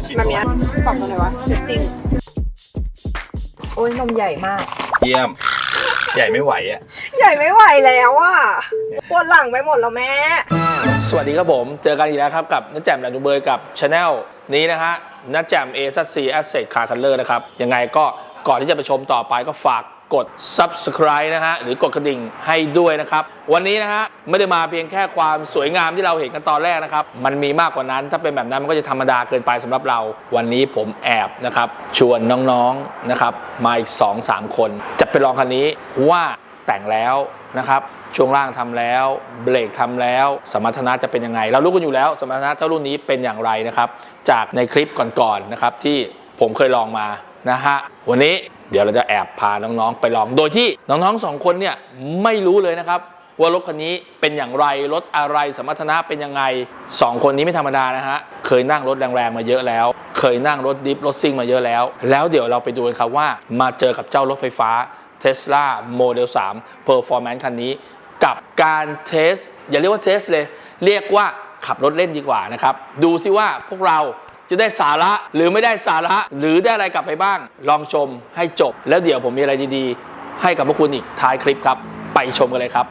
อแรกๆมันจะชินแบบเนี้ยปรับตรงไหนวะเซตติ้งโอ้ยนมใหญ่มาก เยี่ยม ใหญ่ไม่ไหวอะ ใหญ่ไม่ไหวแล้วอะปวดหลังไปหมดแล้วแม่ สวัสดีครับผม เจอกันอีกแล้วครับกับนัดแจมแลนดูเบยกับช anel นี้นะฮะนัดแจม a s c Asset Car Color นะครับ ยังไงก็ก่อนที่จะไปชมต่อไปก็ฝาก กด subscribe นะฮะ หรือกดกระดิ่งให้ด้วยนะครับ วันนี้นะฮะ ไม่ได้มาเพียงแค่ความสวยงามที่เราเห็นกันตอนแรกนะครับ มันมีมากกว่านั้น ถ้าเป็นแบบนั้นมันก็จะธรรมดาเกินไปสำหรับเรา วันนี้ผมแอบนะครับ ชวนน้องๆนะครับ มาอีก 2-3 คน จะไปลองคันนี้ว่าแต่งแล้วนะครับช่วงล่างทำแล้ว เบรกทำแล้ว สมรรถนะจะเป็นยังไง เรารู้กันอยู่แล้ว สมรรถนะเท่ารุ่นนี้เป็นอย่างไรนะครับ จากในคลิปก่อนๆนะครับที่ผมเคยลองมานะฮะวันนี้ เดี๋ยวเราจะแอบพาน้องๆไปลอง โดยที่น้องๆสองคนเนี่ยไม่รู้เลยนะครับว่ารถคันนี้เป็นอย่างไร รถอะไรสมรรถนะเป็นยังไงสองคนนี้ไม่ธรรมดานะฮะ เคยนั่งรถแรงๆมาเยอะแล้ว เคยนั่งรถดิฟรถซิ่งมาเยอะแล้ว แล้วเดี๋ยวเราไปดูกันครับว่า มาเจอกับเจ้ารถไฟฟ้า Tesla Model 3 Performance คันนี้ กับการเทส อย่าเรียกว่าเทสเลย เรียกว่าขับรถเล่นดีกว่านะครับ ดูซิว่าพวกเรา จะได้สาระหรือไม่ได้สาระหรือได้อะไรกลับไปบ้าง ลองชมให้จบ แล้วเดี๋ยวผมมีอะไรดีๆ ให้กับพวกคุณอีกท้ายคลิปครับ ไปชมกันเลยครับ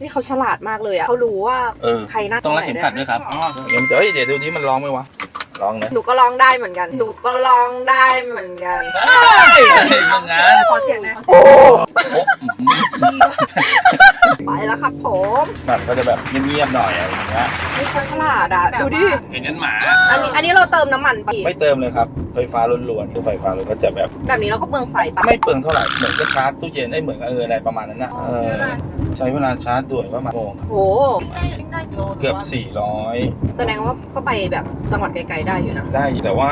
นี่เขาฉลาดมากเลยอะเขารู้ว่าเออใครนั่งต้องรัดเข็มขัดด้วยครับอ๋อเดี๋ยวเฮ้ยเดี๋ยวดูนี้มันร้องไหมวะ ร้องนะหนูก็ร้องได้เหมือนกัน หนูก็ร้องได้เหมือนกัน อย่างนั้น ขอเสียงหนะโอ้ไปแล้วครับผมมันก็จะแบบเงียบๆหน่อยอะไรอย่างเงี้ยนี่เขาฉลาดอะดูดิ เห็นนั้นหมา อันนี้อันนี้เราเติมน้ำมันปะไม่เติมเลยครับ ไฟฟ้าล้วนๆคือไฟฟ้าล้วนก็จะแบบ แบบนี้เราก็เปลืองไฟปะไม่เปลืองเท่าไหร่เหมือนกับชาร์จตู้เย็นได้เหมือนกับเอออะไรประมาณนั้นนะเออ ใช้เวลาชาร์จด่วนประมาณชั่วโมงครับโหเกือบ 400 แสดงว่าก็ไปแบบจังหวัดไกลๆได้อยู่นะ ได้แต่ว่า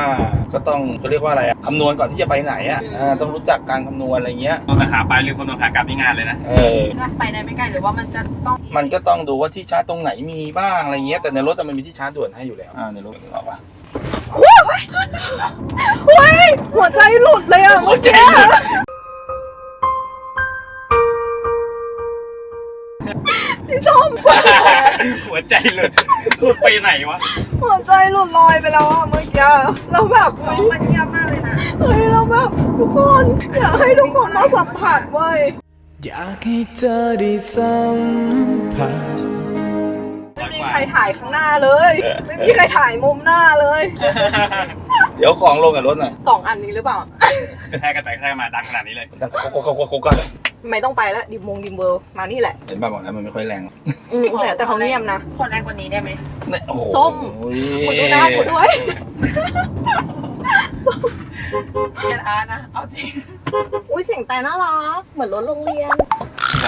ก็ต้องเขาเรียกว่าอะไรอะคำนวณก่อนที่จะไปไหนอะอืมอ่าต้องรู้จักการคำนวณอะไรเงี้ยเอาแต่ขาไปลืมคำนวณขากลับนี่งานเลยนะ เออ ไปได้ไม่ไกลหรือว่ามันจะต้องมันก็ต้องดูว่าที่ชาร์จตรงไหนมีบ้างอะไรเงี้ยแต่ในรถอะมันมีที่ชาร์จด่วนให้อยู่แล้วอ่าในรถนึกออกปะเฮ้ยหัวใจหลุดเลยอะเมื่อกี้ หัวใจหลุดหลุดไปไหนวะ หัวใจหลุดลอยไปแล้วอะเมื่อกี้เราแบบเฮ้ยมันเงียบมากเลยนะเฮ้ยเราแบบทุกคนอยากให้ทุกคนมาสัมผัสเว้ยอยากให้เธอได้สัมผัสไม่มีใครถ่ายข้างหน้าเลย ไม่มีใครถ่ายมุมหน้าเลย เดี๋ยวของลงกับรถหน่อยสองอันนี้หรือเปล่าแค่กระจายแค่มาดังขนาดนี้เลยดังโกโกโกโกโก ไม่ต้องไปแล้วดิมมงดิมเบอร์มานี่แหละ เห็นป่ะบอกแล้วมันไม่ค่อยแรงอืมแต่แต่เขาเงียบนะคนแรกกว่านี้ได้ไหมเนี่ยโอ้โหส้ม กดดูหน้ากดด้วย อย่าท้านะ เอาจริง อุ้ยเสียงแต่น่ารัก เหมือนรถโรงเรียน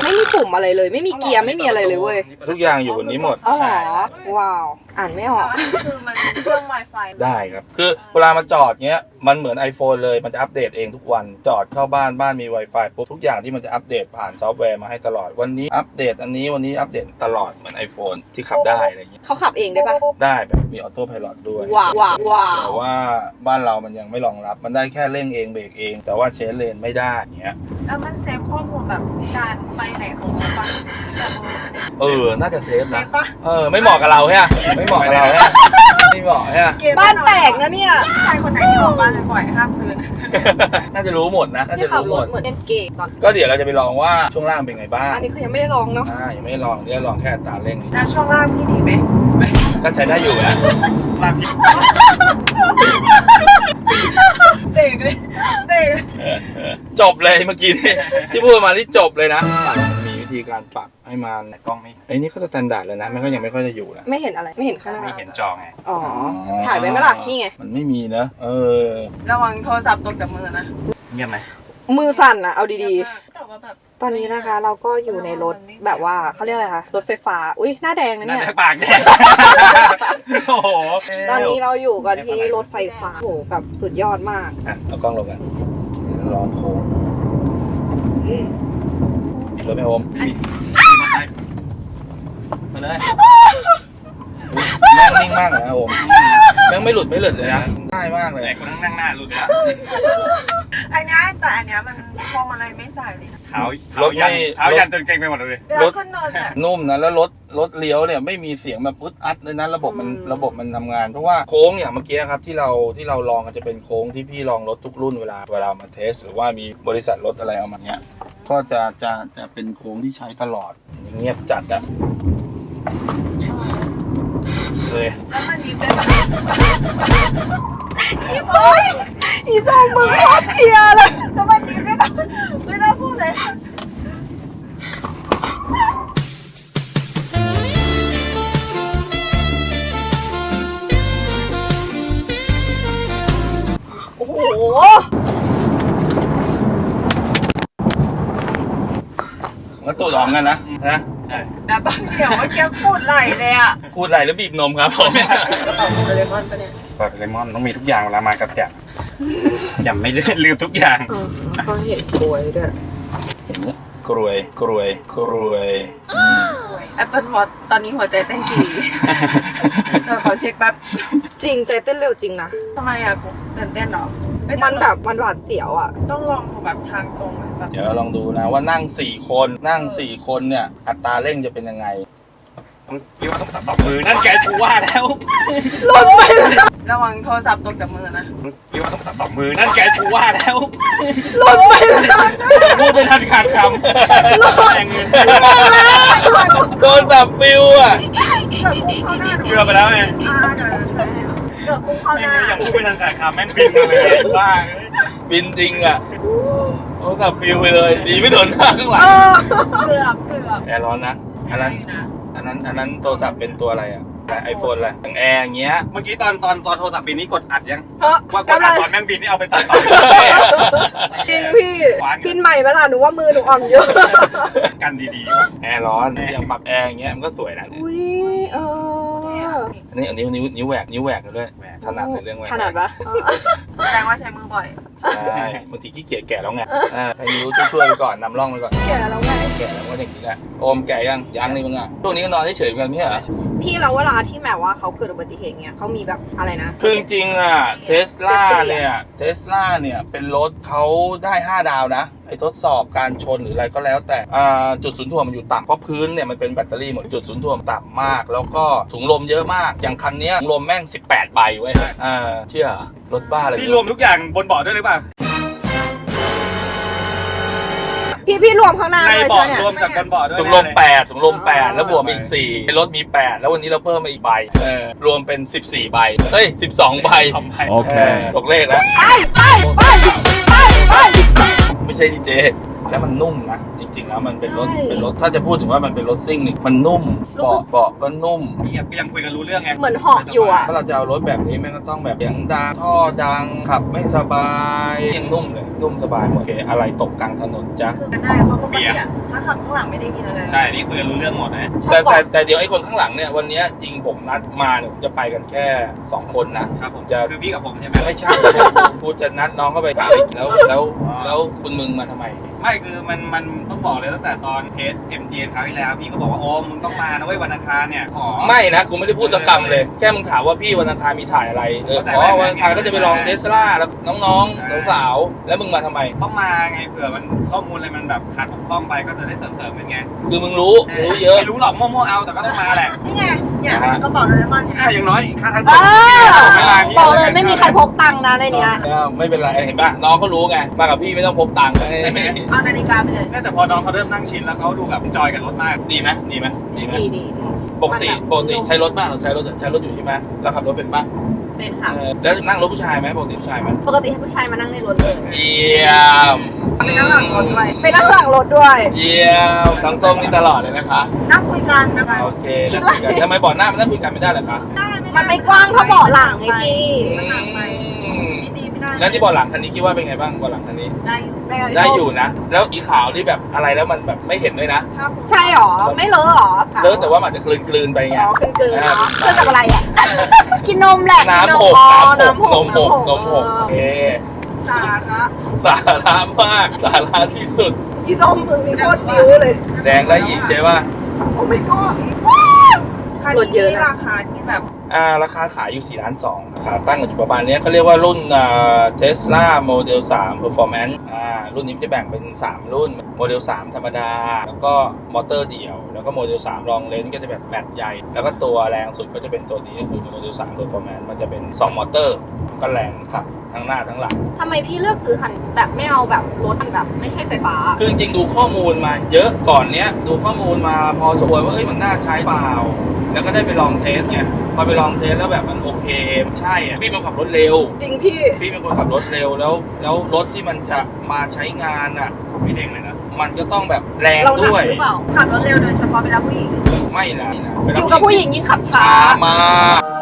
ไม่มีปุ่มอะไรเลย ไม่มีเกียร์ ไม่มีอะไรเลยเว้ย ทุกอย่างอยู่บนนี้หมด อ๋อเหรอ ว้าว อ่านไม่ออกอันนี้คือมันเครื่อง Wi-Fi ได้ครับ คือเวลามาจอดเงี้ย มันเหมือน iPhone เลย มันจะอัปเดตเองทุกวัน จอดเข้าบ้าน บ้านมี Wi-Fi ปุ๊บทุกอย่างที่มันจะอัปเดตผ่านซอฟต์แวร์มาให้ตลอด วันนี้อัปเดตอันนี้ วันนี้อัปเดตตลอดเหมือน iPhone ที่ขับได้อะไรอย่างเงี้ย เขาขับเองได้ปะ ได้แบบมีออโต้พายโด้วยว้าวว้าวว้าว แต่ว่าบ้านเรามันยังไม่รองรับ มันได้แค่เร่งเองเบรกเอง แต่ว่าเชนเลนไม่ได้อย่างเงี้ย แล้วมันเซฟข้อมูลแบบการไปไหนของเราปะแบบเออเออน่าจะเซฟเซนะ ฟปะ เออ ไม่เหมาะกับเราใช่ไหมไม่เหมาะกับเราใช่ไหมไม่เหมาะใช่ไหมเกมบ้านแตกนะเนี่ยผู้ชายคนไหนที่ออกบ้านบ่อยๆห้ามซื้อนะน่าจะรู้หมดนะน่าที่จะขับรู้รหมถด เหมือนเล่นเกมตอนก็เดี๋ยวเราจะไปลองว่าช่วงล่างเป็นไงบ้างอันนี้คือยังไม่ได้ลองเนาะอ่ายังไม่ได้ลองเนี่ยลองแค่อัตราเร่งนี้ แล้วช่องล่างพี่ดีไหมก็ใช้ได้อยู่นะลากพี่เบรกเลยเบรกเลยเออเออจบเลยเมื่อกี้นี่ที่พูดมาที่จบเลยนะมันมีวิ ธีการปรับให้มันแต่กล้องไม่ไอ้นี่ก็สแตนดาร์ดเลยนะมันก็ยังไม่ค่อยจะอยู่นะไม่เห็นอะไรไม่เห็นข้างหน้าไม่เห็นจอไงอ๋อถ่ายไว้ไหมล่ะนี่ไงมันไม่มีเนอะเออ ระวังโทรศัพท์ตกจากมือนะเงียบไหมมือสั่นอะเอาดีแต่ว่าแบบๆตอนนี้นะคะ เราก็อยู่ในรถแบบว่าเขาเรียกอะไรคะรถไฟฟ้า อุ้ยหน้าแดงนะนั่นเนี่ยแค่ปากแดงโอ้โหตอนนี้เราอยู่กันที่รถไฟฟ้าโอ้โหแบบสุดยอดมากอะเอากล้องลงกันเดี๋ยวลองโค้งปิด รถไหมโอมมาเลยแม่งนิ่งมากเลยนะโอมแม่งไม่หลุดไม่หลุดเลยนะง่ายมากเลยแต่คนนั่งหน้าหลุดแล้วอันเนี้ยแต่อันเนี้ยมันพวงมาลัยไม่ใส่เลยนะขท้าเท้ายันเท้ายันจนเกรงไปหมดเลยเวลาขึ้นเนินเนี่ยนุ่มนะแล้วรถรถเลี้ยวเนี่ยไม่มีเสียงแบบอึดอัดเลยนะระบบมันอืมระบบมันทำงาน เพราะว่าโค้งอย่างเมื่อกี้ครับที่เราที่เราลองกันจะเป็นโค้งที่พี่ลองรถทุกรุ่นเวลาเวลามาเทส หรือว่ามีบริษัทรถอะไรเอามาเนี้ย ก็จะจะจะเป็นโค้งที่ใช้ตลอด เงียบจัดอะเลยแล้วมันมีเป็นแบบอีจงมึงโคตรเชียร์เลยแล้วมันมีเป็นแบบไม่น่าพูดเลยโอ้โห มันก็ตัวร้องกันนะนะใช่แต่บางเดี๋ยวว่าแกพูดไหลเลยอะพูดอะไรแล้วบีบนมครับผมเลมอนปะเนี่ยปลาเลมอนต้องมีทุกอย่างเวลามากับแจ่มอย่าไม่ลืมทุกอย่างก็เห็นกล้วยด้วยเห็นไหมกรวยกรวยกรวยแอปเปิลวอตตอนนี้หัวใจเต้นกี่เดี๋ยวขอเช็คแป๊บจริงใจเต้นเร็วจริงนะทำไมอะกูตื่นเต้นเหรอไมันแบบมันหวาดเสียวอะ ต้องลองดูแบบทางตรงอะแบบเดี๋ยวเราลองดูนะว่านั่งสี่คนนั่งสี่คนเนี่ย อัตราเร่งจะเป็นยังไงต้องพี่ว่าต้องตบมือนั่นแกกูว่าแล้วระวังโทรศัพท์ตกจากมือนะพี่ว่าต้องตบมือนั่นแกกูว่าแล้วหล่นไปเลยพูดไม่ทันขาดคำแรงเงินโดนจับฟิวอะเกือบพุ่งเข้าหน้าหนูเกือบไปแล้วไง อ่าเดี๋ยว เดี๋ยวเกือบพุ่งเข้าหแม่งน้ายังพูดไม่ทันขาดคำแม่งบินมาเลยว่าบินจริงอะโดนจับฟิวไปเลยดีไม่โดนหน้าข้างหลังเกือบเกือบแอร์ร้อนนะอันนั้นอันนั้นอันนั้นโทรศัพท์เป็นตัวอะไรอะไอโฟนอะไรอย่างแอร์อย่างเงี้ยเมื่อกี้ตอนตอนตอนโทรศัพท์บินนี่กดอัดยังเออว่ากดกำอัลัดงตอนแม่งบินนี่เอาไปตัดต่อจริงพี่พินใหม่เวลาหนูว่ามือหนูอ่อนเยอะกันดีๆว่ะแอร์ร้อนอย่างปรับแอร์อย่างเงี้ยมันก็สวยนะเนี่ยอุ้ย เอออันนี้อันนิ้วนิ้วนิ้วแหวกนิ้วแหวกด้วยถนัดในเรื่องแหวกถนัดปะแสดงว่าใช้มือบ่อย ใช่บางทีขี้เกียจแกะแล้วไงอ่าให้นิ้วช่วยๆไปก่อนนำร่องไปก่อนแก่แล้วไงแกะแล้วก็อย่างนี้แหละโอมแกะยังยังนี่มึงอะช่วงนี้ก็นอนเฉยๆเหมือนกันไม่ใช่เหรอ พี่เราเวลาที่แบบว่าเขาเกิดอุบัติเหตุเงี้ยเขามีแบบอะไรนะ คือจริงๆอะเทสลาเนี่ยเทสลาเนี่ยเป็นรถเขาได้ 5 ดาวนะไอ้ทดสอบการชนหรืออะไรก็แล้วแต่อ่าจุดศูนย์ถ่วงมันอยู่ต่ำเพราะพื้นเนี่ยมันเป็นแบตเตอรี่หมดจุดศูนย์ถ่วงต่ำมาก แล้วก็ถุงลมเยอะมาก อย่างคันเนี้ยถุงลมแม่ง 18 ใบไว้ยอ่าเชื่อเหรอรถบ้าเลยพี่รวมทุกอย่างบนเบาะด้วยหรือเปล่าพี่พี่รวมข้างหน้าในเลยเบาะใช่ไหมรวมกับบนเบาะด้วยถุงลม8ถุงลม8แล้วบวกมาอีก4รถมี8แล้ววันนี้เราเพิ่มมาอีกใบเออรวมเป็น 14 ใบเฮ้ย 12 ใบทำไมโอเคตกเลขแล้วไปไปไปไปไป ไม่ใช่ดีเจแล้วมันนุ่มนะ ริงๆแล้วมันเป็นรถใช่ เป็นรถถ้าจะพูดถึงว่ามันเป็นรถซิ่งนี่มันนุ่มรู้สึเบาะกเบาะก็นุ่มพี่ก็ยังคุยกันรู้เรื่องไงเหมือนเหาะอยู่อะ ถ้าเราจะเอารถแบบนี้แม่งก็ต้องแบบเสียงดังท่อดังขับไม่สบายยังนุ่มเลยนุ่มสบายหมดโอเคอะไรตกกลางถนนจ้ะคือกันได้เพราะปกติอะถ้าขับข้างหลังไม่ได้ยินอะไรใช่นี่คุยกันรู้เรื่องหมดนะชอบแต่บอแต่กแต่เดี๋ยวไอ้คนข้างหลังเนี่ยวันเนี้ยจริงผมนัดมาเนี่ยผมจะไปกันแค่2คนนะ ครับผมจะ คือพี่กับผมใช่ไหม ไม่ใช่พูดจะนัดน้องก็ไปแล้วแล้วแล้วคุณมึงมาทำไม ไม่คือมันมันต้องบอกเลยตั้งแต่ตอนเทส MTN คราวที่แล้วพี่ก็บอกว่าโอ้มึงต้องมานะเว้ยวันอังคารเนี่ยขอ ไม่นะกูไม่ได้พูดสักคำเลย แค่มึงถามว่าพี่วันอังคารมีถ่ายอะไรเออแต่อ๋อไม่ไม่วันอังคารก็จะไปลองเทสลาแล้วน้องๆสาวๆแล้วมึงมาทำไม ต้องมาไงเผื่อมันข้อมูลอะไรมันแบบขาดบกพร่องไปก็จะได้เสริมๆเป็นไงคือมึงรู้มึงรู้เยอะไม่รู้หรอกมั่วๆเอาแต่ก็ต้องมาแหละนี่ไงเนี่ยกระเป๋าโดเรมอนเนี่ยอะอย่างน้อยค่าทางเออไม่มาพี่บอกเลยไม่มีใครพกตังค์นะในเนี้ยเออไม่เป็นไรเห็นป่ะน้องก็รู้ไงมากับพี่ไม่ต้องพกตังค์เอานาฬิกาไปเลยแต่พอน้องเขาเริ่มนั่งชินแล้วเขาดูแบบจอยกับรถมาก ดีไหมดีไหมดีไหมดีดีปกติปกติใช้รถบ้างเราใช้รถใช้รถอยู่ใช่ไหมเราขับรถเป็นป่ะเป็นค่ะเออแล้วนั่งรถผู้ชายไหมปกติผู้ชายไหมปกติให้ผู้ชายมานั่งในรถเลยเยี่ยมไปนั่งหลังรถด้วยไปนั่งหลังรถด้วย เยี่ยมทั้งส้มนี่ตลอดเลยนะคะนั่งคุยกันนะคะโอเคนั่งคุยกันทำไมบอกหน้ามันนั่งคุยกันไม่ได้เหรอคะมันไม่กว้างเท่าเบาะหลังไงพี่มันห่างไปพี่ดีไม่ได้ แล้วที่เบาะหลังคันนี้คิดว่าเป็นไงบ้างเบาะหลังคันนี้ ได้อยู่ได้อยู่นะ แล้วสีขาวนี่แบบอะไรแล้วมันแบบไม่เห็นด้วยนะภาพใช่หรอ ไม่เลอะหรอเลอะแต่ว่ามันอาจจะกลืนกลืนๆไปไงอ๋อเป็นเกลือเนาะเกลือจากอะไรอะ กินนมแหละน้ำกิหกอ๋อน้ำหกนมหกนมหกเอโออเคสาระสาระมากสาระที่สุดอีส้มมึงนี่โคตรบิ้วเลย แดงได้อีกใช่ป่ะโอ้ไม่ก็คันรถเยนี้อะนะราคาที่แบบ อ่าราคาขายอยู่4ล้าน2ราคาตั้งอยู่ประมาณเนี้ยเขาเรียกว่ารุ่นเทสลาโมเดล3 performance อ่ารุ่นนี้มันจะแบ่งเป็น 3 รุ่นโมเดล 3 ธรรมดา แล้วก็มอเตอร์เดี่ยว แล้วก็โมเดล 3 รองเลนส์ก็จะแบบแบตใหญ่ แล้วก็ตัวแรงสุดก็จะเป็นตัวนี้ก็คือโมเดล3 performance มันจะเป็น 2 มอเตอร์ ก็แรงขับทั้งหน้าทั้งหลังทำไมพี่เลือกซื้อคันแบบไม่เอาแบบรถมันแบบไม่ใช่ไฟฟ้า คือจริงๆดูข้อมูลมาเยอะก่อนเนี้ยดูข้อมูลมาพอสมควรว่าเอ้ยมันน่าใช้เปล่า แล้วก็ได้ไปลองเทสไง พอไปลองเทสแล้วแบบมันโอเคใช่อะพี่เป็นคนขับรถเร็ว จริงพี่ พี่เป็นคนขับรถเร็วแล้ว แล้วรถที่มันจะมาใช้งานอะไม่เด้งเลยนะมันก็ต้องแบบแรงเราหนักด้วย หรือเปล่าขับรถเร็วโดยเฉพาะเวลาผู้หญิง ไม่นะอยู่กับผู้หญิงยิ่งขับช้าช้ามาก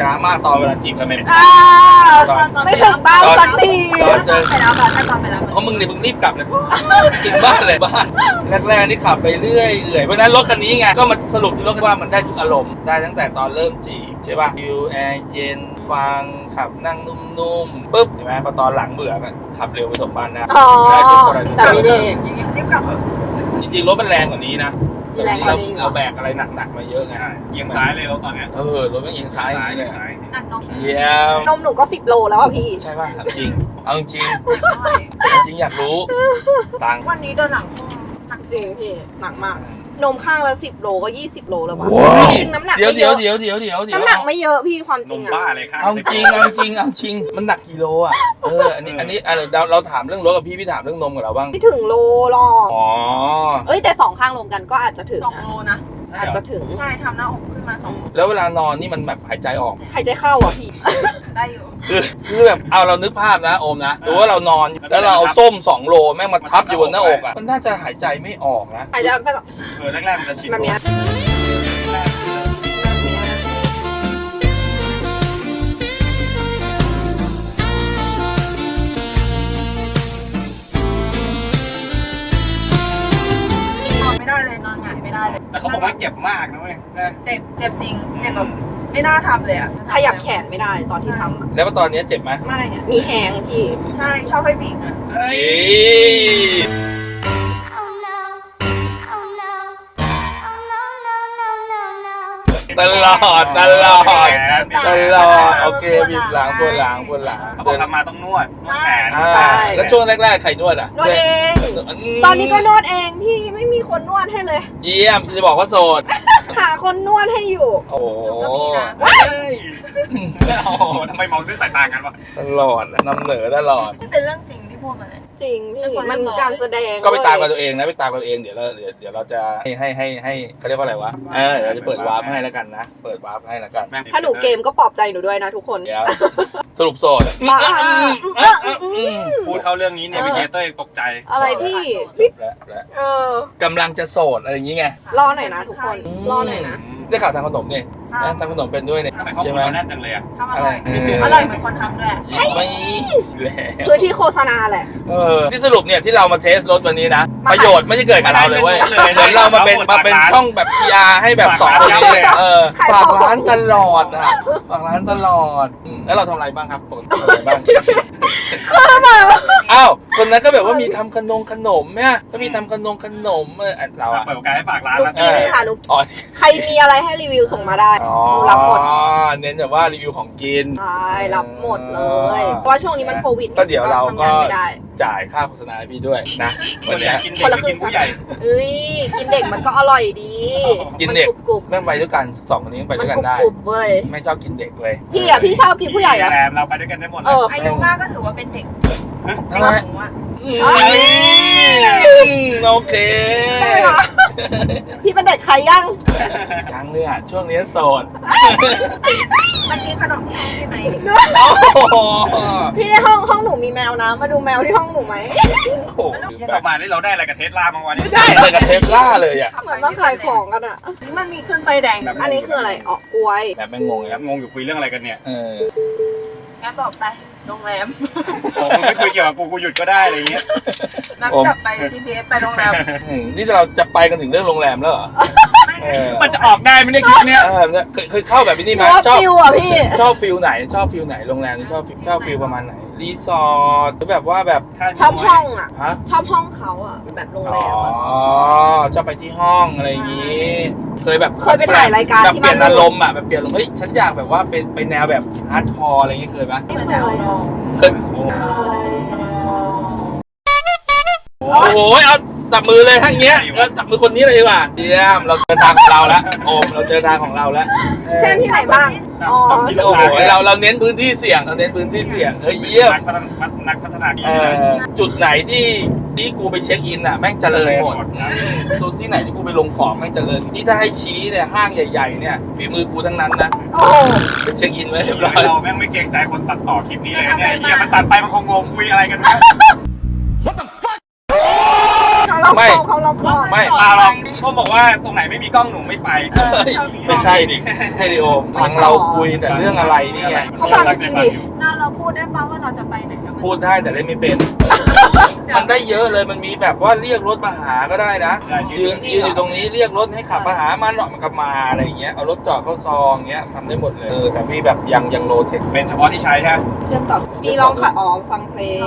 ช้ามากตอนเวลาจีบกันไม่อ่าตอนไม่ถึงบ้านสักทีตอนเจอ ไปแล้วค่ะถ้าตอนไปแล้วเพราะมึงเนี่ยมึงรีบกลับเลยกินบ้านเลยบ้านแรกๆนี่ขับไปเรื่อยเอื่อยเพราะฉะนั้นรถคันนี้ไงก็มาสรุปที่รถว่ามันได้ทุกอารมณ์ได้ตั้งแต่ตอนเริ่มจีบใช่ป่ะวิวแอร์เย็นฟังขับนั่งนุ่มๆปุ๊บเห็นไหมพอตอนหลังเบื่อก็ขับเร็วไปส่งบ้านนะอ๋อได้ทุกกรณีแต่ไม่ได้รีบกลับจริงๆรถมันแรงกว่านี้นะมี แรงกว่านี้เราเหรอเราแบกอะไรหนักๆมาเยอะไงเอียงซ้ายเลยรถตอนเนี้ยเออรถไม่เอียงซ้ายอย่างนี้เลยซ้ายหนักน้องเยี่ยมนมหนูก็สิบโลแล้วอะพี่ใช่ป่ะถามจริง เอาจริงจริงอยากรู้ตังค์วันนี้เดินหลังพุ่งหนักจริงพี่หนักมาก นมข้างละสิบโลก็ยี่สิบโลแล้ววะว้าว จริงน้ำหนักเดี๋ยวไม่เยเดี๋ยวอะเดี๋ยวเดี๋ยวเดี๋ยวเดี๋ยวน้ำหนักไม่เยอะพี่ความนจริงมอะบ้าเลยค่ะเอาจริงเอาจริงเอาจริงมันหนักกี่โลอะเอออันนี้อันนี้อะเราเราถามเรื่องรถกับพี่พี่ถามเรื่องนมกับเราบ้างไม่ถึงโลหรอกอ๋อเอ้ยแต่สองข้างรวมกันก็อาจจะถึงสองนะโลนะ อาจจะถึง ใช่ทำหน้าอกขึ้นมาสองโลแล้วเวลานอนนี่มันแบบหายใจออก หายใจเข้าอะพี่ ได้อยู่ คือคือแบบเอาเรานึกภาพนะโอมนะหรือว่าเรานอนแล้วเราเอาส้มสองโลแม่งมาทับอยู่บนหน้าอกอะมันน่าจะหายใจไม่ออกนะ หายใจแบบ เออแรกๆมันจะชิน แบบเนี้ย ไม่ได้เลยแต่เขาบอกว่าเจ็บมากนะเว้ยนะเจ็บเจ็บจริงเจ็บแบบไม่น่าทำเลยอะขยับแขนไม่ได้ตอนที่ทำอะแล้วตอนนี้เจ็บไหมไม่เนี่ยมีแหงพี่ ใช่ชอบให้บีบนะเอ้ย ตลอดตลอดแขนตลอดโอเคบีบหลังปวดหลังปวดหลังเขาบอกทำมาต้องนวดนวดแขนอ่าใช่ แล้วช่วงแรกๆใครนวดอะนวดเองตอนนี้ก็นวดเองพี่ไม่มีคนนวดให้เลย เยี่ยมจะบอกว่าโสด หาคนนวดให้อยู่ โอ้โหเฮ้ยโอ้โหทำไมมองด้วยสายตากันวะตลอดอะนำเหนือตลอดนี่เป็นเรื่องจริงที่พูดมาเลย จริงพี่เป็นคนมันเรียบร้อยการแสดงก็ไปตามกับเว้ยตัวเองนะไปตามกับตัวเองเดี๋ยวเราเดี๋ยวเดี๋ยวเราจะให้ให้ให้ให้เขาเรียกว่าอะไรวะเออเดี๋ยวเราจะเปิดวาร์ปให้แล้วกันนะ เปิดวาร์ปให้แล้วกันแม่งถ้าหนูเกมก็ปลอบใจหนูด้วยนะทุกคนเดี๋ยวสรุปโสดบ้าเอออืมพูดเข้าเรื่องนี้เนี่ยพี่เกเตอร์ตกใจ อะไรพี่จบแล้วแล้วเออกำลังจะโสดอะไรอย่างงี้ไงรอหน่อยนะทุกคนรอหน่อยนะ ได้ข่าวทำขนมนี่นะทำขนมเป็นด้วยเนี่ยทำไมข้อใช่มูไหลมเราแน่นจังเลยอะ ทำอร่อย อะไร อร่อยเหมือนคนทำด้วยไม่แล้วคือที่โฆษณาแหละ เออที่สรุปเนี่ยที่เรามาเทสรถวันนี้นะ มาประโยชน์ไม่ได้เกิดกับเราเลยเว้ยไม่ได้เลยเหมือนเรามาเป็นฝากร้านมาเป็นช่องแบบ PR ให้แบบสองคนนี้เลยเออขายฝากของ ร้านตลอดอะฝากร้านตลอดอืมแล้วเราทำอะไรบ้างครับปกติทำอะไรบ้างอ้าวคนนั้นก็แบบว่ามีทำขนมขนมเนี่ยก็มีทำขนมขนมเอออะเราอะ เปิดโอกาสให้ฝากร้านหนูนะกินค่ะหนูอ๋อ ใครมีอะไรให้รีวิวส่งมาได้อ๋อหนูรับหมดเน้นแบบว่ารีวิวของกิน ใช่รับหมดเลย เพราะว่าช่วงนี้มันโควิดก็เดี๋ยวเราก็ ทำงนไม่ได้จ่ายค่าโฆษณาให้พี่ด้วยนะส่วัวนนใหเนี้ญ่ย กินเด็คนกละไม่ครึ่กิงนผู้ใหญ่ เอ้ยกินเด็กมันก็อร่อยดีกินเด็ก มักรุบแม่งไปด้วยกันสองคนนี้ไปๆมัด้นวยกันกรุบได้ กรุบๆเว้ยไม่ชอบกินเด็กเลยพี่อะพี่ชอบกินผู้ใหญ่เหรอะแรมเราไปด้วยกันได้หมดเลเอยอ อายุมากก็ถือว่าเป็นเด็ก ทำไมหนูอะอืมโอเคใช่ไหมคะ พี่เป็นเด็กใครยังยังเลยอะช่วงนี้โสดมันกินขนมที่พี่ไหมโอ้โหพี่ในห้องห้องหนูมีแมวนะ มาดูแมวที่ห้องหนูไหมที่เรามาได้เราได้อะไรกับเทสลาบางวันนี้ได้เลยกับเทสล่าเลยอะเหมือนมาขายของกันอะนี่มันมีขึ้นไฟแดง อันนี้คืออะไรอ๋อกล้วยแบบแม่งงงคครัรับบงงอยู่คุยเรื่องอะไรกันเนี่ยเอองั้นบอกไป โรงแรมโอ้มึงไม่คุยเกี่ยวกับกูกูหยุดก็ได้อะไรอย่างเงี้ย นัดกลับไปที่พีเอสไปโรงแรมอืมนี่เราจะไปกันถึงเรื่องโรงแรมแล้วเหรอเออมันจะออกได้ไหมเนี่ยคลิปเนี้ยเออเคยเคยเข้าแบบนี้ไหมว่าชอบฟิวอะพี่ ชอบฟิลไหน ชอบฟิลไหนโรงแรมนี่ชอบฟิลชอบฟิลประมาณไหน รีสอร์ทหรือแบบว่าแบบชอบห้องอะ ฮะชอบห้องเขาอะแบบโรงแรอ๋อมอะชอบไปที่ห้องอะไรอย่างนี้ เคยแบบเคยไปถ่ายรายการแบบที่เปลี่ยนบ้านอารมณ์อะแบบเปลี่ยนอารมณ์เฮ้ยฉันอยากแบบว่าเป็นเป็นแนวแบบฮาร์ดคอร์อะไรอย่างเงี้ยเคยปะไม่เคยลองเคยโอ้โหเอา จับมือเลยทั้งเงี้ยเราจับมือคนนี้เลยดีกว่าเยี่ยมเราเจอทางของเราแล้วโอมเราเจอทางของเราแล้วเช่นที่ไหนบ้าง อ๋อต้องกินโอ้โหเราเราเน้นพื้นที่เสี่ยงเราเน้นพื้นที่เสี่ยงเฮ้ยเยี่ยมนักพัฒนานักพัฒนาดีเอนะอจุดไหนที่ที่กูไปเช็คอินอะแม่งเจริญหมดเจริญหมดนะจุดที่ไหนที่กูไปลงของแม่งเจริญที่ถ้าให้ชี้เนี่ยห้างใหญ่ๆเนี่ยฝีมือกูทั้งนั้นนะโอ้โหไปเช็คอินไว้เรียบร้อยเราแม่งไม่เกรงใจคนตัดต่อคลิปนี้เลยเนี่ยเฮียมันตัดไปมันคงงงคุยอะไรกันวะ ไม่ เขาล็อกคอไม่เปล่าหรอกเขาบอกว่าตรงไหนไม่มีกล้องหนูไม่ไปเฮ้ยไม่ใช่ดิให้ดิโอฟังเราคุยแต่เรื่องอะไรนี่ไงเขาฟังจริงดิเราเราพูดได้ป่าว่าเราจะไปไหนกันพูดได้แต่เล่นไม่เป็น มันได้เยอะเลยมันมีแบบว่าเรียกรถมาหาก็ได้นะใช่ยืนยืนอยู่ตรงนี้เรียกรถให้ขับมาหามันหรอกมันก็มาอะไรอย่างเงี้ยเอารถจอดเข้าซองเงี้ยทำได้หมดเลยเออแต่พี่แบบยังยังโลเทคเป็นเฉพาะที่ใช้ใช่ไหมเชื่อมต่อมีร้องค่ะอ๋อฟังเพลง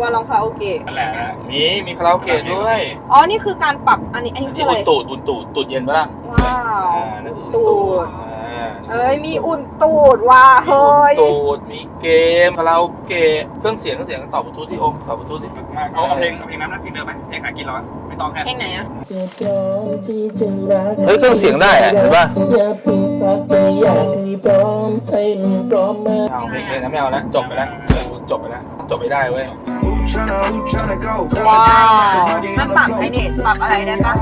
ว่าร้องคาราโอเกะนั่นแหละนะมีมีคาราโอเกะด้วยอ๋อนี่คือการปรับอันนี้อันนี้คือนี่อะไรอุ่นตูดอุ่นตูดตูดเย็นปะล่ะว้าวอ่านั่นคือตูดอ่า เอ้ยมีอุ่นตูดว่ะเฮ้ย ตูดมีเกมคาราโอเกะเครื่องเสียงเครื่องเสียงต่อบลูทูธที่อมต่อบลูทูธที่มาเอาเอาเพลงเอาเพลงนั้นนะเพลงเดิมไหมเพลงหากินเราอะไม่ต้องแค่เพลงไหนอะเฮ้ยเครื่องเสียงได้อะเห็นปะอย่าเพิ่งพักไปอยากให้พร้อมให้มันพร้อมมาเอาเพลงเลยนะไม่เอาแล้วจบไปแล้วจบไปแล้ว จบไม่ได้เว้ย ว้าวมันปรับให้เน็ตปรับอะไรได้ปะ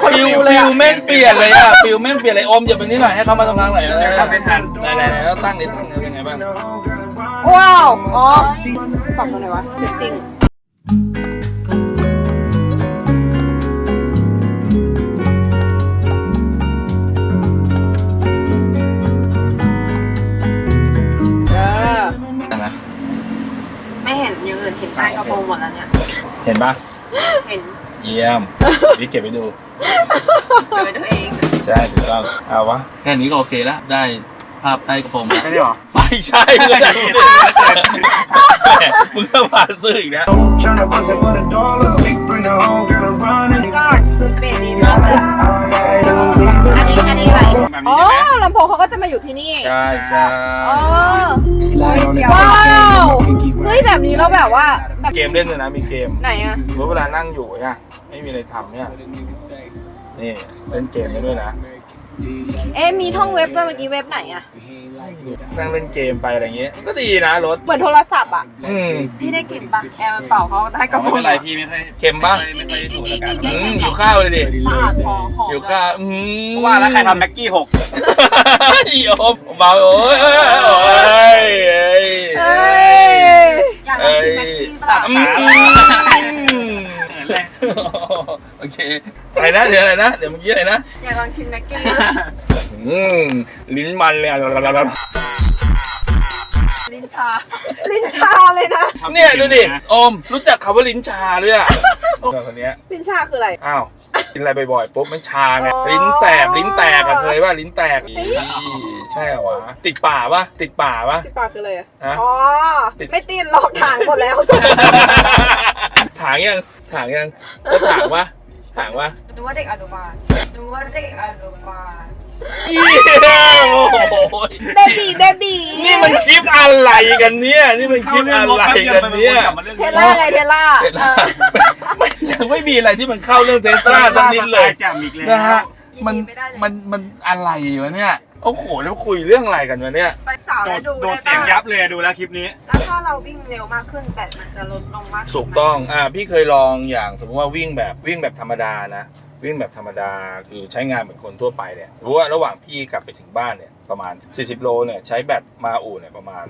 ฟิลฟิลแม่งเปลี่ยนเลยอะฟิลแม่งเปลี่ยนเลยอมอย่าเป็นนิดหน่อยให้เขามาตรงกลางหน่อยเออทำเป็นทัน ไหนไหนไหนแล้วตั้งนิดตั้งนิดยังไงบ้างว้าว อ๋อปรับตรงไหนวะ setting เอ อย่างอื่นเห็นใต้กระโปรงหมดแล้วเนี่ย เห็นปะเห็นเยี่ยมนี่เก็บไปดูโดยตัวเอง ใช่ถูกต้องเอาวะแค่นี้ก็โอเคแล้ว ได้ภาพใต้กระโปรงแล้ว ไม่ได้หรอ ไม่ใช่เพื่อนมึงก็ผ่านซื้ออีกแล้ว Tryna bust it for the dollar, sick, bring the whole girl and run it. ก็เบบีชอบ Alright, I'm อัน leaving. นี้อันนี้อะไรแบบอ๋นี้อได้ไหมลำโพงเขาก็จะมาอยู่ที่นี่ ใช่ใช่อ๋อ Slide on it, ว้าว pinky เฮ้ยแบบนี้แล้วแบบว่าแบบเกมเล่นเลยนะมีเกมไหนอะเมื่อเวลานั่งอยู่เนี่ยไม่มีอะไรทำเนี่ยนี่เล่นเกมได้ด้วยนะ เอ๊ะมีท่องเว็บด้วยเมื่อกี้เว็บไหนอะนั่งเล่นเกมไปอะไรเงี้ย ก็ดีนะรถ เหมือนโทรศัพท์อะอืมพี่ได้กลิ่นปะแอร์มันเป่าเขาใต้กระโปรไม่งเป็นไรพี่ไม่ค่อยเค็มปะไม่ค่อยสูดอากาศอืมอยู่ข้าวเลยดิสะอาดพอหอมอยู่ข้าวอืมว่าแล้วใครทำแม็กกี้หกอีโอมเบาโอ้ยเอ้ยเอ้ยเอ้ยเอ้ย อยากลองชิมแม็กกี้สัปะบอืขาม เขินเลยโอเคอะไรนะเดี๋ยวอะไรนะเดี๋ยวเมื่อกี้อะไรนะอยากลองชิมแม็กกี้อืมลิ้นมันเลยอะลิ้นชา ลิ้นชาเลยนะ เนี่ยดูดิโอมรู้จักคำว่าลิ้นชาด้วยอะคนเนี้ยลิ้นชาคืออะไร อ้าว กินอะไรบ่อยๆปุ๊บมันชาไงอ๋อลิ้นแสบลิ้นแตกอะเคยว่าลิ้นแตกอีใช่เหรอวะติดป่าปะติดป่าปะที่ปากคืออะไรอะฮะอ๋อ ติด ไม่ตีนหลอกถางหมดแล้วถางยังถางยังก็ถางวะถางวะดูว่าเด็กอนุบาลดูว่าเด็กอนุบาล เยี่ยมโอ้โหเบบีเบบีนี่มันคลิปอะไรกันเนี่ย นี่มันคลิปอะไรกันเนี่ยเทสล่าไงเทสล่าเทสลาไม่ยังไม่มีอะไรที่มันเข้าเรื่องเทสลาสักนิดเลยแจ่มอีกแล้วนะฮะมันมันมันอะไรวะเนี่ยโอ้โหแล้วคุยเรื่องอะไรกันวะเนี่ยไปสาวโดแล้วดดูโดได้ดเสียงปะยับเลยดูแล้วคลิปนี้ แล้วถ้าเราวิ่งเร็วมากขึ้นแบตมันจะลดลงมากขึ้นไหมถูกต้องอ่าพี่เคยลองอย่างสมมติว่าวิ่งแบบวิ่งแบบธรรมดานะ วิ่งแบบธรรมดาคือใช้งานเหมือนคนทั่วไปเนี่ยรู้ว่าระหว่างพี่กลับไปถึงบ้านเนี่ยประมาณ 40 โลเนี่ยใช้แบตมาอู่เนี่ยประมาณ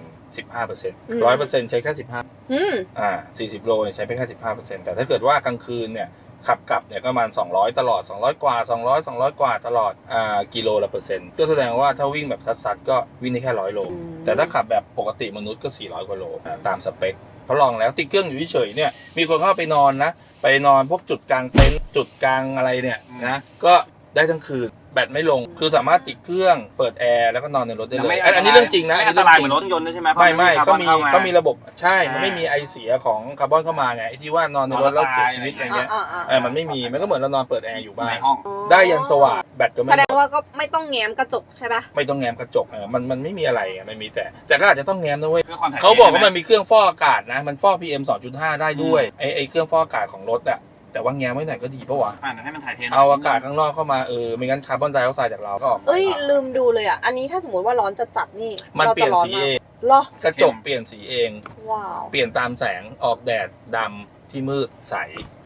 15% 100%ใช้แค่15อืมอ่า40 โลเนี่ยใช้ไปแค่15%แต่ถ้าเกิดว่ากลางคืนเนี่ยขับกลับเนี่ยก็ประมาณ 200 ตลอด 200 กว่า 200 200 กว่าตลอดอ่ากิโลละเปอร์เซ็นต์ก็แสดงว่าถ้าวิ่งแบบซัดๆก็วิ่งได้แค่100โลอืมแต่ถ้าขับแบบปกติมนุษย์ก็ 400 กว่าโลอ่าตามสเปคเพราะลองแล้วติดเครื่องอยู่เฉยๆเนี่ยมีคนเข้าไปนอนนะ ไปนอนพวกจุดกลางเต็นท์ จุดกลางอะไรเนี่ยนะก็ได้ทั้งคืนแบตไม่ลง คือสามารถติดเครื่องเปิดแอร์แล้วก็นอนในรถได้แล้วเลไม่ยอันอันนี้เรื่องจริงนะไม่อัอันนนี้ตเรื่องรายจเหริมืองนรถยนต์ด้วยใช่ไหมไม่ไม่พระเขามีคเขามีระบบใช่อ่ามัมันไม่มีไอเสียของคาร์บอนเข้ามาไงไอที่ว่านอนในรถแล้วเสียชีวิตอะไรเงี้ยอ่าอ่าเออมันไม่มีมันก็เหมือนเรานอนเปิดแอร์อยู่บ้าในนห้อง ได้ยันสว่างแบตก็ไม่แสดงว่าก็ไม่ต้องแง้มกระจกใช่ปะไม่ต้องแง้มกระจกเออมันมันไม่มีอะไรอะมันมีแต่ แต่ก็อาจจะต้องแง้มนะเว้ย เพื่อความถ่ายเขาบอกว่าใช่มันไหมีเครื่องฟอกอากาศนะ มันฟอก PM 2.5 ได้ด้วยไอไอเครื่องฟอกอากาศของรถอะ แต่ว่าแง้มไว้ไหนก็ดีปะวะ อ่านให้มันถ่ายเทหน่ยเอาอากาศข้างนอกเข้ามาเออไม่งั้นคาร์บอนไดออกไซด์จากเราก็ออกเอ้ย ลืมดูเลยอะ อันนี้ถ้าสมมติว่าร้อนจะจัดนี่มันราเปลี่จะยนร้อนสีมาเอกงเหรอ กระจกเปลี่ยนสีเอง ว้าวเปลี่ยนตามแสงออกแดดดำที่มืดใส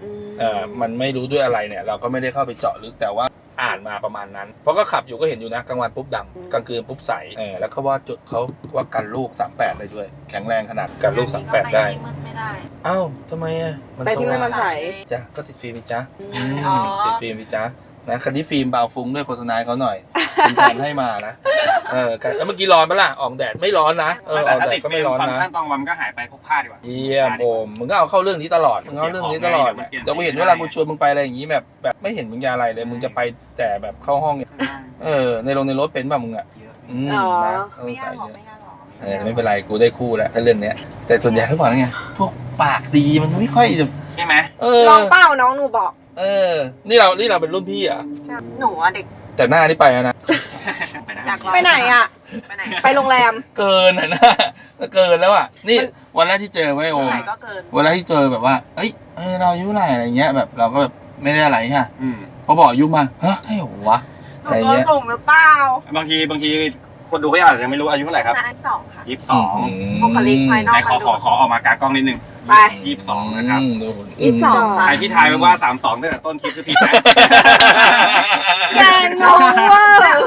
อืมเออมันไม่รู้ด้วยอะไรเนี่ย เราก็ไม่ได้เข้าไปเจาะลึกแต่ว่า อ่านมาประมาณนั้น เพราะก็ขับอยู่ก็เห็นอยู่นะกลางวันปุ๊บดำกลางคืนปุ๊บใสเออแล้วเขาว่าจุดเขาว่ากันลูก 38 ได้ด้วย แข็งแรงขนาดกันลูก 38 ได้มืดไม่ได้ อ้าวทำไมอะมันไปที่ไม่มันสใสว่างจ้ะก็ติดฟิล์มอีกจ้ะอืมอ๋อ ติดฟิล์มอีกจ้ะ นะคันนี้ฟิล์มเบาฟุ้งด้วยโฆษณาให้เขาหน่อยคุณแทนให้มานะเออกันแล้วเมื่อกี้ร้อนปะล่ะออกแดดไม่ร้อนนะเอออแต่อกถ้าแดติดดก็ฟิไม่ล์มร้อนฟังก์นะชันตอนวันมันก็หายไปพกผ้าดีกว่าเยี่ยมโอมมึงก็เอาเข้าเรื่องนี้ตลอดมึงเอาเรื่องนี้ตลอดเนี่ยเปลี่ยนแต่กูเห็นเปลี่เวยนลากูชวนมึงไปอะไรอย่างงี้แบบแบบไม่เห็นมึงจะอะไรเลยมึงจะไปแต่แบบเข้าห้องเนี่ยเออในโรงในรถเป็นป่ะมึงอะอืมอ๋อนะต้องไม่ใส่ยากหรอกเยอะไม่ยากหรอกเออไม่เป็นไรกูได้คู่แล้วถ้าเรื่องเนี้ยแต่ส่วนใหญ่เขาบอกว่าไงพวกปากดีมันไม่ค่อยจะใช่ไหมเออลองเป้าน้องหนูบอก เออ นี่เรา นี่เราเป็นรุ่นพี่เหรอะหนูอะเด็กแต่หน้านี่ไปแล้วนะอยากลองไปไหนอะ ไปไหนไปโรงแรม เกินอะนะเกินแล้วอะ นี่วันแรกที่เจอไว้ยโอมใส่ก็เกินวันแรกที่เจอแบบว่า เอ้ยเออเราอายุเท่าไหร่อะไรเงี้ย แบบเราก็แบบไม่ได้อะไรค่ะอืมพอบอกอายุมาฮะให้เหรอวะหนูอะไรตัวเงี้ยสูงหรือเปล่า บางทีบางที คนดูเขาอาจจะไม่รู้อายุเท่าไหร่ครับสามสองค่ะ ยี่สิบสองบุคลิกภายนไหนขอขอขอออกมากากล้องนิดนึงไป ยี่สิบสองนะครับอืมดูยี่สิบสองค่ะ ใครที่ทายไว้ว่าสามสองตั้งแต่ต้นคลิปคือผิดนะ แกงน้องเว่า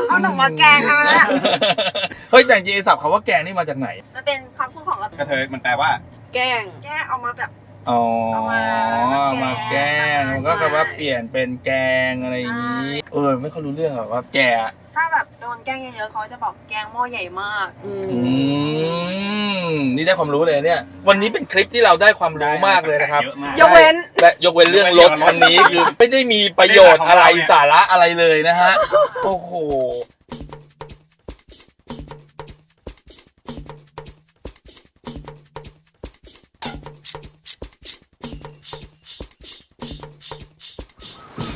เอาหนูมาแกล้งเขาเนี่ยเฮ้ยแต่จริงๆไอ้ศัพท์คำว่าแกงนี่มาจากไหน มันเป็นคำพูดของเรากระเทยมันแปลว่า แกงแกล้งเอามาแบบ อ๋อ เอามามาแกงใช่มันก็แปลว่าเปลี่ยนเป็นแกงอะไรอย่างนี้ เออ ไม่ค่อยรู้เรื่องหรอกว่าแกอะ ถ้าแบบโดนแกล้งเยอะๆเขาจะบอกแกล้งหม้อใหญ่มากอืมอืมนี่ได้ความรู้เลยเนี่ย วันนี้เป็นคลิปที่เราได้ความรู้มากเลยนะครับเยอะมากยกเว้น และยกเว้นเรื่องรถคันนี้คือไม่ได้มีประโยชน์อะไรสาระอะไรเลยนะฮะ โอ้โห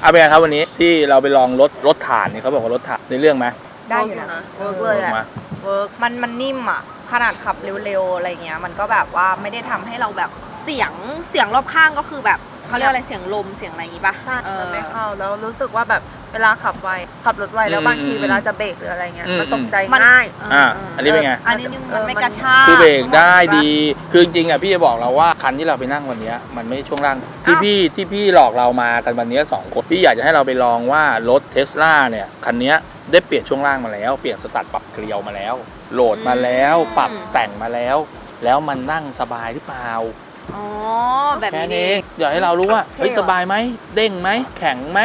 เอาเป็นไงครับวันนี้ที่เราไปลองรถรถฐานนี่เขาบอกว่ารถฐานในเรื่องไหมได้อยู่นะเวิร์กเลยอะมาเวิร์กมันมันนิ่มอะ ขนาดขับเร็วๆอะไรเงี้ย มันก็แบบว่าไม่ได้ทำให้เราแบบเสียงเสียงรอบข้างก็คือแบบเขาเรียกอะไรเสียงลมเสียงอะไรอย่างงี้ป่ะใช่เอมัอนไม่เข้าแล้วรู้สึกว่าแบบ เวลาขับไวขับรถไวแล้วบางทีเวลาจะเบรกหรืออะไรเงี้ยมันตกใจง่ายอ่าอันนี้เป็นไง อันนี้มันไม่เออมันกระชาก คือเบรกได้ดี คือจริงๆอะพี่จะบอกเราว่าคันที่เราไปนั่งวันเนี้ยมันไม่ใช่ช่วงล่างที่พี่ที่พี่หลอกเรามากันวันเนี้ยสองคนพี่อยากจะให้เราไปลองว่ารถเทสลาเนี่ยคันเนี้ยได้เปลี่ยนช่วงล่างมาแล้ว เปลี่ยนสตัดปรับเกลียวมาแล้ว โหลดมาแล้ว ปรับแต่งมาแล้ว แล้วมันนั่งสบายหรือเปล่าอ๋อ แบบแค่นี้นี้เองอยากให้เรารู้ว่าเฮ้ยสบายไหมเด้งไหมแข็งไหม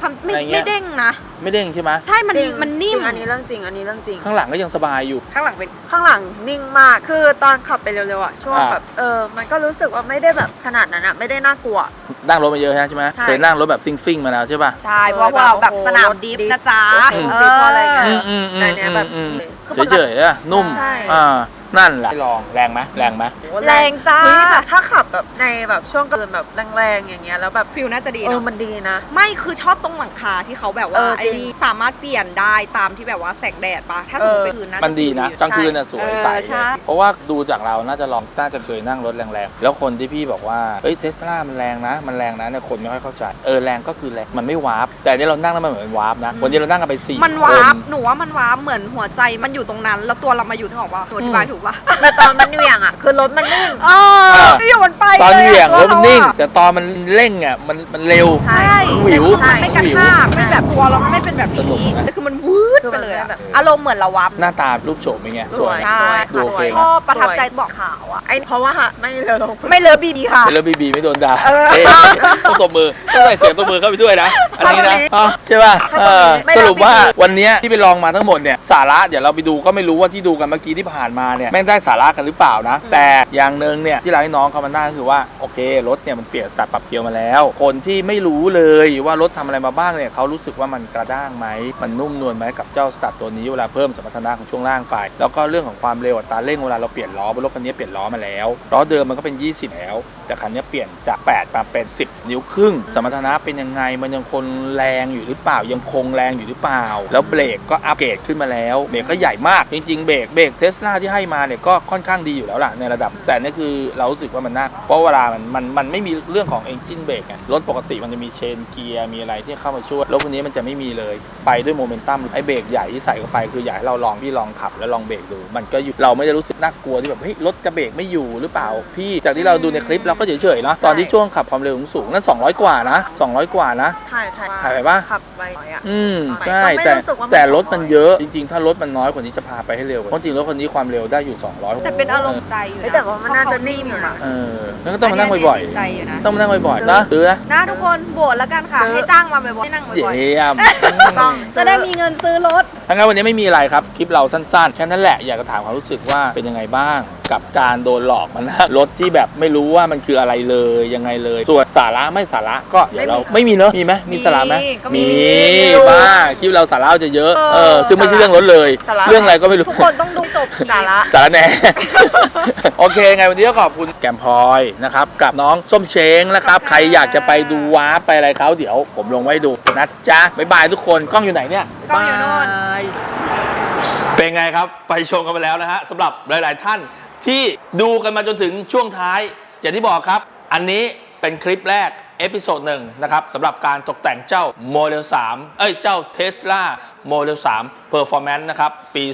ความไม่อะไรเงี้ยไม่เด้งนะ ไม่เด้งใช่ไหมใช่มันจริงมันนิ่ม จริงอันนี้เรื่องจริง อันนี้เรื่องจริง ข้างหลังก็ยังสบายอยู่ ข้างหลังเป็น ข้างหลังนิ่งมาก คือตอนขับไปเร็วๆอะ ช่วงอ่า แบบ เออ มันก็รู้สึกว่าไม่ได้แบบขนาดนั้นอะ ไม่ได้น่ากลัว นั่งรถมาเยอะใช่ไหมใช่ เคยนั่งรถแบบซิ่งๆมาแล้วใช่ป่ะ ใช่เพราะว่าพวกเราแบบโอ้โหสนามดิฟนะจ๊ะ รถดิฟรถดิฟอะไรเงี้ย อืมอืมอืมแต่เนี้ยแบบ อืมคือปกติเฉยๆอะนุ่ม ใช่ อ่า นั่นแหละลองแรงไหมแรงไหมแรงจ้า เฮ้ยแต่ถ้าขับแบบในแบบช่วงกลางคืนแบบแรงๆอย่างเงี้ยแล้วแบบฟิลน่าจะดีเออเนาะมันดีนะ ไม่คือชอบตรงหลังคาที่เขาแบบเอว่าอไอ้จริงนี่สามารถเปลี่ยนได้ตามที่แบบว่าแสงแดดปะถ้าสมมติเออไปคืนน่าจะมันดีนะอยู่กลางคืนน่ะสวยเออใสเลใช่ยเพราะว่าดูจากเราน่าจะลองน่าจะเคยนั่งรถแรงๆ แล้วคนที่พี่บอกว่าเอ้ยเทสลามันแรงนะ มันแรงนะเนี่ยคนไม่ค่อยเข้าใจเออแรงก็คือแรงมันไม่วาร์ปแต่อันนี้เรานั่งแล้วมันเหมือนวาร์ปนะวันนี้เรานั่งกันไปสี่มันควาร์ปหนูว่ามันวาร์ปเหมือนหัวใจมันอยู่ตรงนั้น แล้วตัวเรามาอยู่ถึงออกว่าตัวอธิบายถูกปะแต่ตอนมันเหวี่ยงอะ คือรถมันนิ่ง เออไม่อยู่มันไปตอนลเหวี่ยงอะรถมันนิ่งตัวเราอะแต่ตอนมันเร่งอะมันมันเร็วใช่หวิวมันไม่กระชากไม่แบบตัวเราไม่เป็นแบบสนุกนี้นะ แต่คือมันวืดดไปเลยอะอารมณ์เหมือนเราวับ หน้าตารูปโฉมเป็นไงสวย ใช่ ดูโอเคชนะ อบประทับใจเบอกขาวอะไอ้เพราะว่าไม่เลอะลงไม่เลิฟบีบีค่ะ เป็นแล้วบีบีไม่โดนด่าเออเอ๊ะต้องตบมือต้องใส่เสียงตบมือเข้าไปด้วยนะ อันนี้นะชอบตรงนี้อ๋อใช่ป่ะชอบเอตรงนี้ไม่อสรับรุปว่า BB วันเนี้ยที่ไปลองมาทั้งหมดเนี่ยสาระเดี๋ยวเราไปดูก็ไม่รู้ว่าที่ดูกันเมื่อกี้ที่ผ่านมาเนี่ยแม่งได้สาระกันหรือเปล่านะ แต่อย่างหนึ่งเนี่ยที่เราให้น้องเขามาได้ก็คือว่าโอเครถเนี่ยมันเปลี่ยนสตาร์ทปรับเกียร์มาแล้ว คนที่ไม่รู้เลยว่ารถทำอะไรมาบ้างเนี่ยเขารู้สึกว่ามันกระด้างไหมมันนุ่มนวลไหมกับเจ้าสตาร์ทตัวนี้เวลาเพิ่มสมรรถนะของช่วงล่างไป แล้วก็เรื่องของความเร็วอัตราเร่งเวลาเราเปลี่ยนล้อบนรถคันนี้เปลี่ยนล้อมาแล้วล้อเดิมมันก็เป็น 20 แล้ว แต่คันนี้เปลี่ยนจาก 8 มาเป็น 10 นิ้วครึ่ง สมรรถนะเป็นยังไงมันยังคงแรงอยู่หรือเปล่ายังคงแรงอยู่หรือเปล่า แล้วเบรกก็อัปเกรดขึ้นมาแล้วเบรกก็ใหญ่มากจริงๆเบรกเบรกเทสลาที่ให้มาเนี่ยก็ค่อนข้างดีอยู่แล้วล่ะในระดับ แต่นี่คือเรารู้สึกว่ามันน่าเพราะเวลามันมันมันไม่มีเรื่องของ engine brake ไงรถปกติมันจะมีเชนเกียร์มีอะไรที่เข้ามาช่วยรถคันนี้มันจะไม่มีเลยไปด้วยโมเมนตัมไอ้เบรกใหญ่ที่ใส่เข้าไปคืออยากให้เราลองพี่ลองขับแล้วลองเบรกดู มันก็อยู่เราไม่ได้รู้สึกน่ากลัวที่แบบเฮ้ยรถจะเบรกไม่อยู่หรือเปล่า พี่จากที่เราดูในคลิปเราก็เฉยๆนะตอนที่ช่วงขับความเร็วสูงๆนั่น200 กว่านะ 200 กว่านะถ่ายถ่ายถ่ายไปปะขับไปอะอืมไม่ใช่ไม่แต่รู้สึกว่ามันแต่รถมัน200เยอะจริงๆ ถ้ารถมันน้อยกว่านี้จะพาไปให้เร็วกว่าเพราะจริงๆรถคันนี้ความเร็วได้อยู่ 200แต่เป็นอารมณ์ใจอยู่เฮ้ยนะแต่ว่ามันน่าจะนิ่มอยู่นะ เออแล้วก็ต้องมานั่งบ่อยนนี้ใจอยู่นะ ๆ ต้องมานั่งบ่อยๆนะซื้อนะนะทุกคนโบสแล้วกันค่ะซื้อให้จ้างมาบ่อยๆให้นั่งบ่อยเยี่ยมต้องๆจะได้มีเงินซื้อรถ ทั้างนั้นวันนี้ไม่มีอะไรครับ คลิปเราสั้นๆ แค่นั้นแหละอยากจะถามความรู้สึกว่าเป็นยังไงบ้าง กับการโดนหลอกมันนะรถที่แบบไม่รู้ว่ามันคืออะไรเลยยังไงเลย ส่วนสาระไม่สาระก็เดี๋ยวเราไม่มีเนอะมีไหมมีสาระไหมมีก็มีบ้าคลิปเราสาระจะเยอะเออซึ่งไม่ใช่เรื่องรถเลย สาระ เรื่องอะไรก็ไม่รู้ ทุกคนต้องดูจบสาระ สารแหน่ โอเค ไงวันนี้ก็ขอบคุณแกมพลอยนะครับ กับน้องส้มเช้งนะครับ ใครอยากจะไปดูวาร์ปไปอะไรเขาเดี๋ยวผมลงไว้ดูนะจ๊ะ บ๊ายบายทุกคน กล้องอยู่ไหนเนี่ยกล้องอยู่โน่น บ๊ายบายเป็นไงครับ ไปชมกันไปแล้วนะฮะสำหรับหลาย ๆ ท่าน ที่ดูกันมาจนถึงช่วงท้าย อย่างที่บอกครับ อันนี้เป็นคลิปแรก เอพิโซดหนึ่งนะครับสำหรับการตกแต่งเจ้าโมเดล3เอ้ย เจ้า Tesla Model 3 Performance นะครับ ปี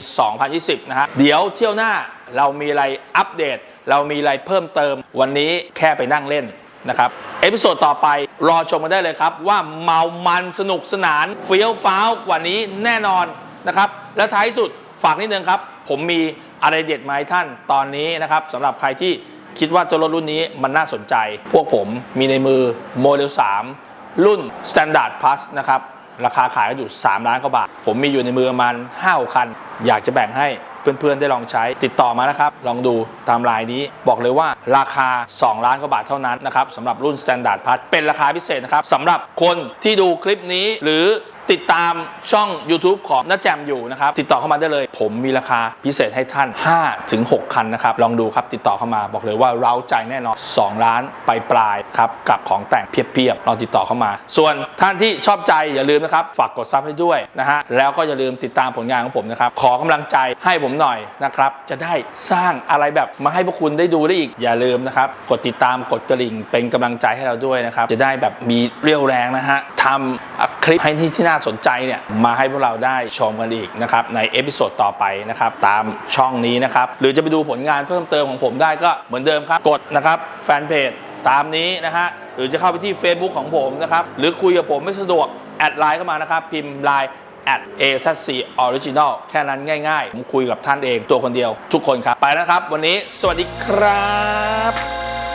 2020 นะฮะ เดี๋ยวเที่ยวหน้าเรามีอะไรอัปเดต เรามีอะไรเพิ่มเติม วันนี้แค่ไปนั่งเล่นนะครับ เอพิโซดต่อไปรอชมกันได้เลยครับ ว่าเมามันสนุกสนานเฟี้ยวฟ้าวกว่านี้แน่นอนนะครับ และท้ายสุดฝากนิดนึงครับ ผมมี อะไรเด็ดมาให้ท่านตอนนี้นะครับสำหรับใครที่คิดว่าตัวรถรุ่นนี้มันน่าสนใจ พวกผมมีในมือโมเดล 3 รุ่น Standard Plus นะครับ ราคาขายก็อยู่ 3 ล้านกว่าบาท ผมมีอยู่ในมือประมาณ5คัน อยากจะแบ่งให้เพื่อนๆ ได้ลองใช้ติดต่อมานะครับ ลองดูตามลายนี้บอกเลยว่าราคา 2 ล้านกว่าบาทเท่านั้นนะครับสำหรับรุ่น Standard Plus เป็นราคาพิเศษนะครับสำหรับคนที่ดูคลิปนี้หรือ ติดตามช่อง YouTube ของน้าแจมอยู่นะครับ ติดต่อเข้ามาได้เลย ผมมีราคาพิเศษให้ท่าน 5 ถึง 6 คันนะครับ ลองดูครับติดต่อเข้ามาบอกเลยว่าเราใจแน่นอน 2 ล้านไปปลายครับ กับของแต่งเพียบๆลองติดต่อเข้ามา ส่วนท่านที่ชอบใจอย่าลืมนะครับ ฝากกดซับให้ด้วยนะฮะแล้วก็อย่าลืมติดตามผลงานของผมนะครับ ขอกำลังใจให้ผมหน่อยนะครับจะได้สร้างอะไรแบบมาให้พวกคุณได้ดูได้อีกอย่าลืมนะครับกดติดตามกดกระดิ่งเป็นกำลังใจให้เราด้วยนะครับจะได้แบบมีเรี่ยวแรงนะฮะทำ คลิปให้ที่ที่น่าสนใจเนี่ยมาให้พวกเราได้ชมกันอีกนะครับในเอพิโซดต่อไปนะครับตามช่องนี้นะครับหรือจะไปดูผลงานเพิ่มเติมของผมได้ก็เหมือนเดิมครับกดนะครับแฟนเพจตามนี้นะฮะหรือจะเข้าไปที่ Facebook ของผมนะครับหรือคุยกับผมไม่สะดวกแอดไลน์เข้ามานะครับพิมพ์ไลน์ at a c original แค่นั้นง่ายๆ ผมคุยกับท่านเองตัวคนเดียวทุกคนครับ ไปแล้วครับ วันนี้สวัสดีครับ